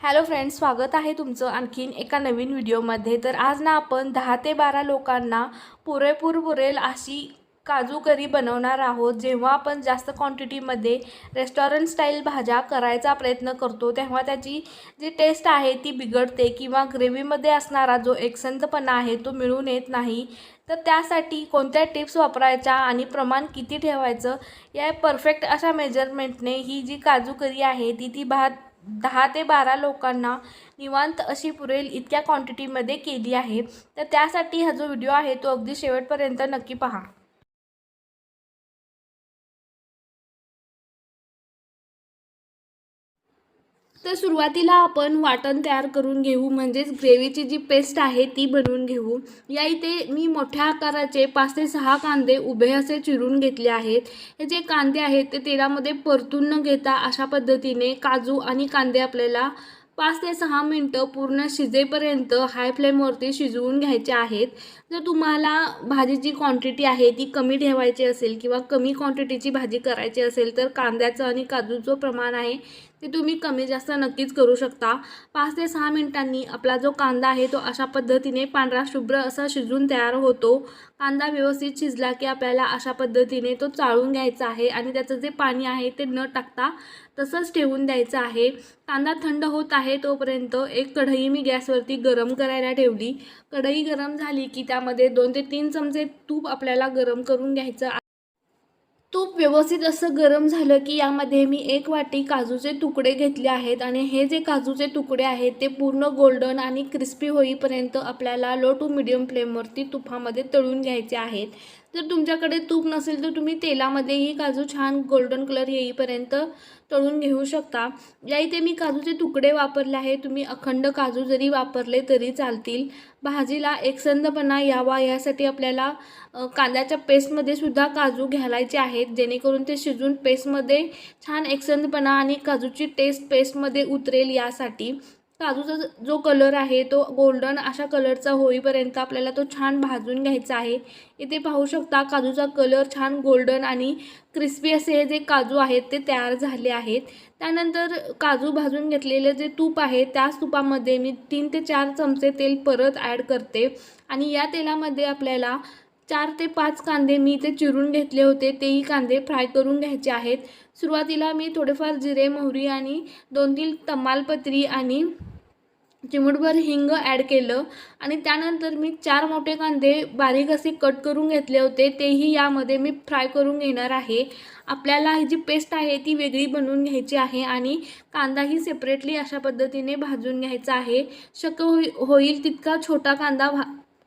Hello friends स्वागत आहे तुमचं आणखीन एका नवीन व्हिडिओमध्ये. तर आज ना आपण दहा ते बारा लोकांना पुरेपूर पुरेल अशी काजू करी बनवणार आहोत. जेव्हा आपण जास्त क्वांटिटीमध्ये रेस्टॉरंट स्टाईल भाज्या करायचा प्रयत्न करतो तेव्हा त्याची जी टेस्ट आहे ती बिघडते किंवा ग्रेव्हीमध्ये असणारा जो एकसंतपणा आहे तो मिळून येत नाही. तर त्यासाठी कोणत्या टिप्स वापरायच्या आणि प्रमाण किती ठेवायचं या परफेक्ट अशा मेजरमेंटने ही जी काजू करी आहे ती ती भात दहा ते बारा लोकांना निवांत अशी पुरेल इतक्या क्वांटिटीमध्ये केली आहे. तर त्यासाठी हा जो व्हिडिओ आहे तो अगदी शेवटपर्यंत नक्की पहा. तर सुरुवातीला आपण वाटण तयार करून घेऊ म्हणजेच ग्रेव्हीची जी पेस्ट आहे ती बनवून घेऊ. या इथे मी मोठ्या आकाराचे पाच ते सहा कांदे उभे असे चिरून घेतले आहेत. हे जे कांदे आहेत ते तेलामध्ये परतून न घेता अशा पद्धतीने काजू आणि कांदे आपल्याला पाच ते सहा मिनटं पूर्ण शिजेपर्यंत हाय फ्लेमवरती शिजवून घ्यायचे आहेत. जर तुम्हाला भाजीची क्वांटिटी आहे ती कमी ठेवायची असेल किंवा कमी क्वांटिटीची भाजी करायची असेल तर कांद्याचं आणि काजूचं प्रमाण आहे ते तुम्ही कमी जास्त नक्कीच करू शकता. पाच ते सहा मिनिटांनी आपला जो कांदा आहे तो अशा पद्धतीने पांढरा शुभ्र असा शिजून तयार होतो. कांदा व्यवस्थित शिजला की आपल्याला अशा पद्धतीने तो चाळून घ्यायचा आहे आणि त्याचं जे पाणी आहे ते न टाकता तसंच ठेवून द्यायचं आहे. कांदा थंड होत आहे तोपर्यंत एक कढई मी गॅसवरती गरम करायला ठेवली. कढई गरम झाली की त्यामध्ये दोन ते तीन चमचे तूप आपल्याला गरम करून घ्यायचं तूप व्यवस्थित असं गरम झालं की यामध्ये मी एक वाटी काजूचे तुकडे घेतले आहेत आणि हे जे काजूचे तुकडे आहेत ते पूर्ण गोल्डन आणि क्रिस्पी होईपर्यंत आपल्याला लो टू मिडियम फ्लेमवरती तुपामध्ये तळून घ्यायचे आहेत. जर तुमच्याकडे तूप नसेल तर तुम्ही तेलामध्येही काजू छान गोल्डन कलर येईपर्यंत तळून घेऊ शकता. या इथे मी काजूचे तुकडे वापरले आहे तुम्ही अखंड काजू जरी वापरले तरी चालतील. भाजीला एकसंधपणा यावा यासाठी आपल्याला कांद्याच्या पेस्टमध्ये सुद्धा काजू घालायचे आहेत. जेणेकरून ते शिजून पेस्टमध्ये छान एकसंधपणा आणि काजूची टेस्ट पेस्टमध्ये उतरेल यासाठी. काजूचा जो कलर आहे तो गोल्डन अशा कलरचा होईपर्यंत आपल्याला तो छान भाजून घ्यायचा आहे. इथे पाहू शकता काजूचा कलर छान गोल्डन आणि क्रिस्पी असे हे जे काजू आहेत ते तयार झाले आहेत. त्यानंतर काजू भाजून घेतलेले जे तूप आहे त्याच तुपामध्ये मी तीन ते चार चमचे तेल परत ॲड करते. आणि या तेलामध्ये आपल्याला चार ते पाच कांदे मी इथे चिरून घेतले होते तेही कांदे फ्राय करून घ्यायचे आहेत. सुरुवातीला मी थोडेफार जिरे मोहरी आणि दोन तीन तमालपत्री आणि चिमूटभर हिंग ॲड केलं. आणि त्यानंतर मी चार मोठे कांदे बारीक असे कट करून घेतले होते. तेही यामध्ये मी फ्राय करून घेणार आहे. आपल्याला ही जी पेस्ट आहे ती वेगळी बनवून घ्यायची आहे आणि कांदाही सेपरेटली अशा पद्धतीने भाजून घ्यायचा आहे. शक्य होई होईल तितका छोटा कांदा भा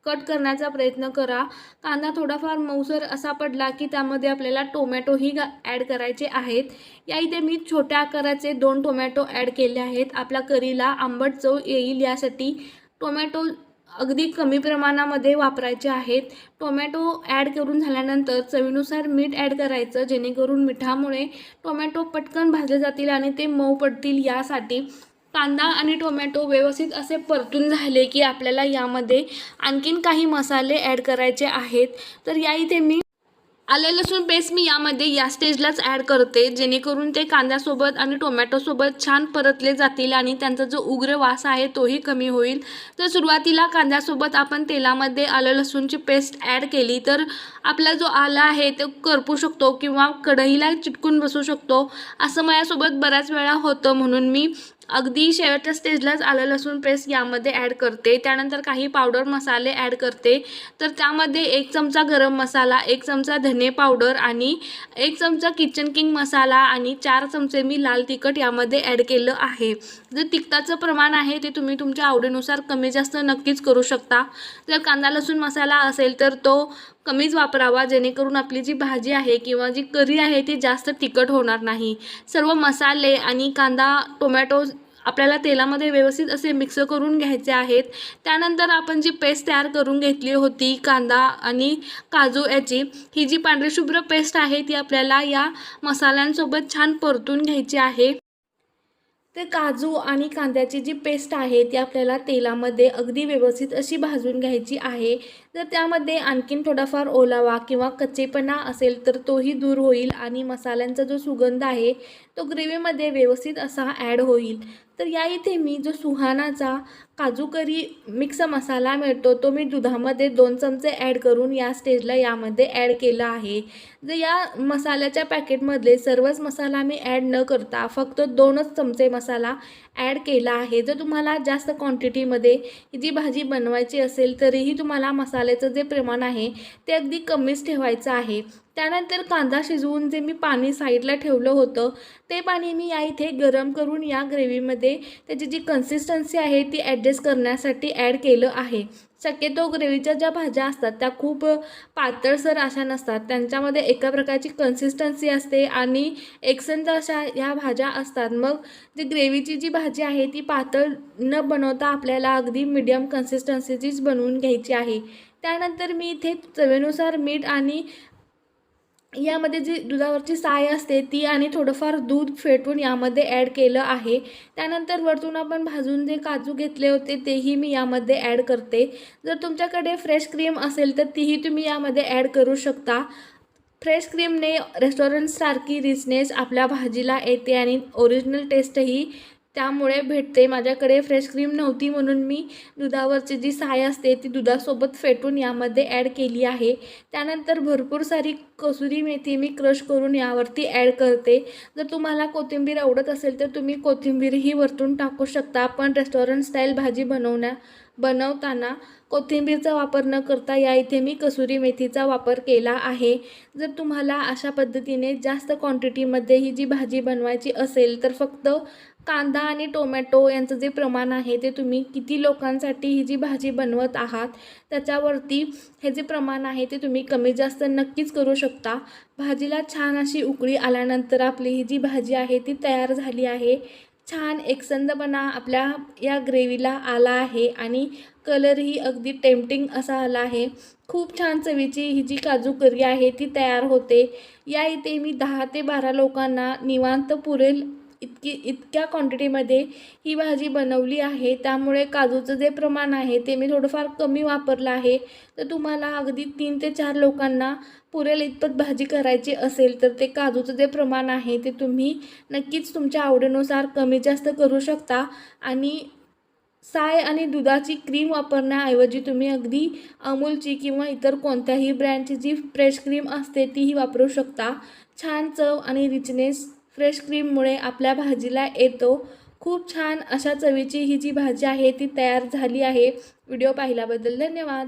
कट करण्याचा प्रयत्न करा. कांदा थोडाफार मऊसर असा पडला की त्यामध्ये आपल्याला टोमॅटोही गा ॲड करायचे आहेत. या इथे मी छोट्या आकाराचे दोन टोमॅटो ॲड केले आहेत. आपल्या करीला आंबट चव येईल यासाठी टोमॅटो अगदी कमी प्रमाणामध्ये वापरायचे आहेत. टोमॅटो ॲड करून झाल्यानंतर चवीनुसार मीठ ॲड करायचं जेणेकरून मिठामुळे टोमॅटो पटकन भाजले जातील आणि ते मऊ पडतील यासाठी कांदा आणि टोमॅटो व्यवस्थित असे परतून झाले की आपल्याला यामध्ये आणखीन काही मसाले ॲड करायचे आहेत. तर या इथे मी आले लसूण पेस्ट मी यामध्ये या स्टेजलाच ॲड करते. जेणेकरून ते कांद्यासोबत आणि टोमॅटोसोबत छान परतले जातील आणि त्यांचा जो उग्र वास आहे तोही कमी होईल. तर सुरुवातीला कांद्यासोबत आपण तेलामध्ये आलं लसूणची पेस्ट ॲड केली. तर आपला जो आला आहे तो करपू शकतो किंवा कढईला चिटकून बसू शकतो. असं माझ्यासोबत बऱ्याच वेळा होतं म्हणून मी अगदी शेवटच्या स्टेजलाच आलं लसूण पेस्ट यामध्ये ॲड करते. त्यानंतर काही पावडर मसाले ॲड करते. तर त्यामध्ये एक चमचा गरम मसाला एक चमचा धने पावडर आणि एक चमचा किचन किंग मसाला आणि चार चमचे मी लाल तिखट यामध्ये ॲड केलं आहे. जर तिखटाचं प्रमाण आहे ते तुम्ही तुमच्या आवडीनुसार कमी जास्त नक्कीच करू शकता. जर कांदा लसूण मसाला असेल तर तो कमीच वापरावा जेणेकरून आपली जी भाजी आहे किंवा जी करी आहे ती जास्त तिखट होणार नाही. सर्व मसाले आणि कांदा टोमॅटो आपल्याला तेलामध्ये व्यवस्थित असे मिक्स करून घ्यायचे आहेत. त्यानंतर आपण जी पेस्ट तयार करून घेतली होती कांदा आणि काजू याची ही जी पांढरीशुभ्र पेस्ट आहे ती आपल्याला या मसाल्यांसोबत छान परतून घ्यायची आहे. ते काजू आणि कांद्याची जी पेस्ट आहे ती आपल्याला तेलामध्ये अगदी व्यवस्थित अशी भाजून घ्यायची आहे. जर त्यामध्ये आणखीन थोडाफार ओलावा किंवा कच्चेपणा असेल तर तोही दूर होईल आणि मसाल्यांचा जो सुगंध आहे तो ग्रेव्हीमध्ये व्यवस्थित असा ॲड होईल. तर या इथे मी जो सुहानाचा काजू करी मिक्स मसाला मिळतो तो मी दुधामध्ये दोन चमचे ॲड करून या स्टेजला यामध्ये ॲड केला आहे. जर या मसाल्याच्या पॅकेटमधले सर्वच मसाला मी ॲड न करता फक्त दोनच चमचे मसाला ॲड केला आहे. जर तुम्हाला जास्त क्वांटिटीमध्ये ही जी भाजी बनवायची असेल तरीही तुम्हाला मसाला मसाल्याचं जे प्रमाण आहे ते अगदी कमीच ठेवायचं आहे. त्यानंतर कांदा शिजवून जे मी पाणी साईडला ठेवलं होतं ते पाणी मी या इथे गरम करून या ग्रेव्हीमध्ये त्याची जी कन्सिस्टन्सी आहे ती ॲडजस्ट करण्यासाठी ॲड केलं आहे. शक्यतो ग्रेव्हीच्या ज्या भाज्या असतात त्या खूप पातळसर अशा नसतात. त्यांच्यामध्ये एका प्रकारची कन्सिस्टन्सी असते आणि एकसंध अशा ह्या भाज्या असतात. मग जी ग्रेव्हीची जी भाजी आहे ती पातळ न बनवता आपल्याला अगदी मिडियम कन्सिस्टन्सीचीच बनवून घ्यायची आहे. त्यानंतर मी इथे चवीनुसार मीठ आणि यामध्ये जी दुधावरची साय असते ती आणि थोडंफार दूध फेटून यामध्ये ॲड केलं आहे. त्यानंतर वरतून आपण भाजून जे काजू घेतले होते तेही मी यामध्ये ॲड करते. जर तुमच्याकडे फ्रेश क्रीम असेल तर तीही तुम्ही यामध्ये ॲड करू शकता. फ्रेश क्रीमने रेस्टॉरंटसारखी रिचनेस आपल्या भाजीला येते आणि ओरिजिनल टेस्टही त्यामुळे भेटते माझ्याकडे फ्रेश क्रीम नव्हती म्हणून मी दुधावरची जी साय असते ती दुधासोबत फेटून यामध्ये ॲड केली आहे. त्यानंतर भरपूर सारी कसुरी मेथी मी क्रश करून यावरती ॲड करते. जर तुम्हाला कोथिंबीर आवडत असेल तर तुम्ही कोथिंबीरही वरतून टाकू शकता पण रेस्टॉरंट स्टाईल भाजी बनवण्या बनवताना कोथिंबीरचा वापर न करता या इथे मी कसुरी मेथीचा वापर केला आहे. जर तुम्हाला अशा पद्धतीने जास्त क्वांटिटीमध्ये ही जी भाजी बनवायची असेल तर फक्त कांदा आणि टोमॅटो यांचं जे प्रमाण आहे ते तुम्ही किती लोकांसाठी ही जी भाजी बनवत आहात त्याच्यावरती हे जे प्रमाण आहे ते तुम्ही कमी जास्त नक्कीच करू शकता. भाजीला छान अशी उकळी आल्यानंतर आपली ही जी भाजी आहे ती तयार झाली आहे. छान एकसंदपणा आपल्या या ग्रेव्हीला आला आहे आणि कलरही अगदी टेम्पटिंग असा आला आहे. खूप छान चवीची ही जी काजू करी आहे ती तयार होते. या इथे मी दहा ते बारा लोकांना निवांत पुरेल इतकी इतक्या क्वांटिटीमध्ये ही भाजी बनवली आहे. त्यामुळे काजूचं जे प्रमाण आहे ते मी थोडंफार कमी वापरलं आहे. तर तुम्हाला अगदी तीन ते चार लोकांना पुरेल इतपत भाजी करायची असेल तर ते काजूचं जे प्रमाण आहे ते तुम्ही नक्कीच तुमच्या आवडीनुसार कमी जास्त करू शकता. आणि साय आणि दुधाची क्रीम वापरण्याऐवजी तुम्ही अगदी अमूलची किंवा इतर कोणत्याही ब्रँडची जी फ्रेश क्रीम असते तीही वापरू शकता. छान चव आणि रिचनेस फ्रेश क्रीममुळे आपल्या भाजीला येतो. खूप छान अशा चवीची ही जी भाजी आहे ती तयार झाली आहे. व्हिडिओ पाहिल्याबद्दल धन्यवाद.